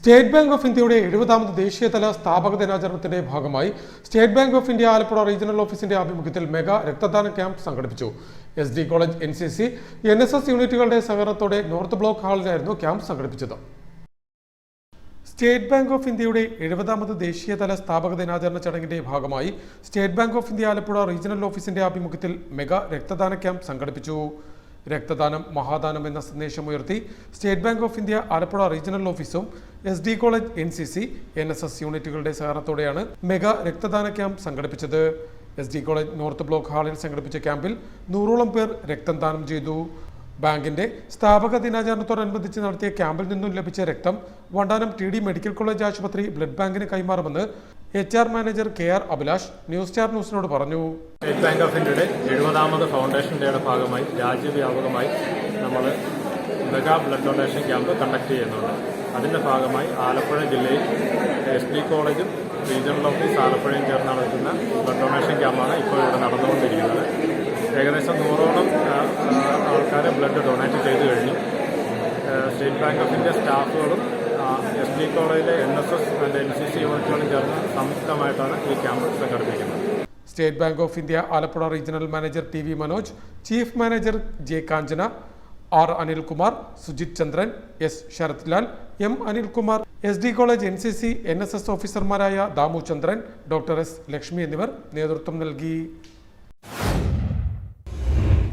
State Bank of ഇന്ത്യയുടെ എഴുപതാമത് ദേശീയതല സ്ഥാപക ദിനാചരണത്തിന്റെ ഭാഗമായി State Bank of India Alappuzha regional ഓഫീസിന്റെ ആഭിമുഖ്യത്തിൽ മെഗാ രക്തദാന ക്യാമ്പ് സംഘടിപ്പിച്ചു. S D college N C C N S S യൂണിറ്റുകളുടെ സഹകരണത്തോടെ നോർത്ത് ബ്ലോക്ക് ഹാളിലായിരുന്നു ക്യാമ്പ് സംഘടിപ്പിച്ചത്. സ്റ്റേറ്റ് ബാങ്ക് ഓഫ് ഇന്ത്യയുടെ എഴുപതാമത് ദേശീയതല സ്ഥാപക ദിനാചരണ ചടങ്ങിന്റെ ഭാഗമായി State Bank of India Alappuzha regional ഓഫീസിന്റെ ആഭിമുഖ്യത്തിൽ മെഗാ രക്തദാന ക്യാമ്പ് സംഘടിപ്പിച്ചു. രക്തദാനം മഹാദാനം എന്ന സന്ദേശം ഉയർത്തി State Bank of India Alappuzha regional ഓഫീസും S D college N C C N S S യൂണിറ്റുകളുടെ സഹകരണത്തോടെയാണ് മെഗാ രക്തദാന ക്യാമ്പ് സംഘടിപ്പിച്ചത്. S D college north block ഹാളിൽ സംഘടിപ്പിച്ച ക്യാമ്പിൽ നൂറോളം പേർ രക്തം ദാനം ചെയ്തു. ബാങ്കിന്റെ സ്ഥാപക ദിനാചരണത്തോടനുബന്ധിച്ച് നടത്തിയ ക്യാമ്പിൽ നിന്നും ലഭിച്ച രക്തം Vandanam T D medical college ആശുപത്രി ബ്ലഡ് ബാങ്കിന് കൈമാറുമെന്ന് H R manager K R Abhilash news star ന്യൂസിനോട് പറഞ്ഞു. സ്റ്റേറ്റ് ബാങ്ക് ഓഫ് ഇന്ത്യയുടെ എഴുപതാമത് ഫൗണ്ടേഷൻ ഡേയുടെ ഭാഗമായി രാജ്യവ്യാപകമായി നമ്മൾ mega blood donation camp conduct ചെയ്യുന്നുണ്ട്. അതിന്റെ ഭാഗമായി ആലപ്പുഴ ജില്ലയിൽ എസ് ഡി കോളേജും റീജിയണൽ ഓഫീസ് ആലപ്പുഴയും ചേർന്ന് നടത്തുന്ന ബ്ലഡ് ഡൊണേഷൻ ക്യാമ്പാണ് ഇപ്പോൾ ഇവിടെ നടന്നുകൊണ്ടിരിക്കുന്നത്. ഏകദേശം നൂറോളം ആൾക്കാർ ബ്ലഡ് ഡൊണേറ്റ് ചെയ്തു കഴിഞ്ഞു. സ്റ്റേറ്റ് ബാങ്ക് ഓഫ് ഇന്ത്യ സ്റ്റാഫുകളും എസ് ഡി കോളേജിലെ N S S and N C C യൂണിറ്റുകളും ചേർന്ന് സംയുക്തമായിട്ടാണ് ഈ ക്യാമ്പ് സംഘടിപ്പിക്കുന്നത്. State Bank of India Alappuzha regional manager T V Manoj chief manager J Kanchana R Anilkumar Sujith Chandran S Sarathlal M Anilkumar S D college N C C N S S ഓഫീസർമാരായ Damu Chandran doctor S Lakshmi എന്നിവർ നേതൃത്വം നൽകി.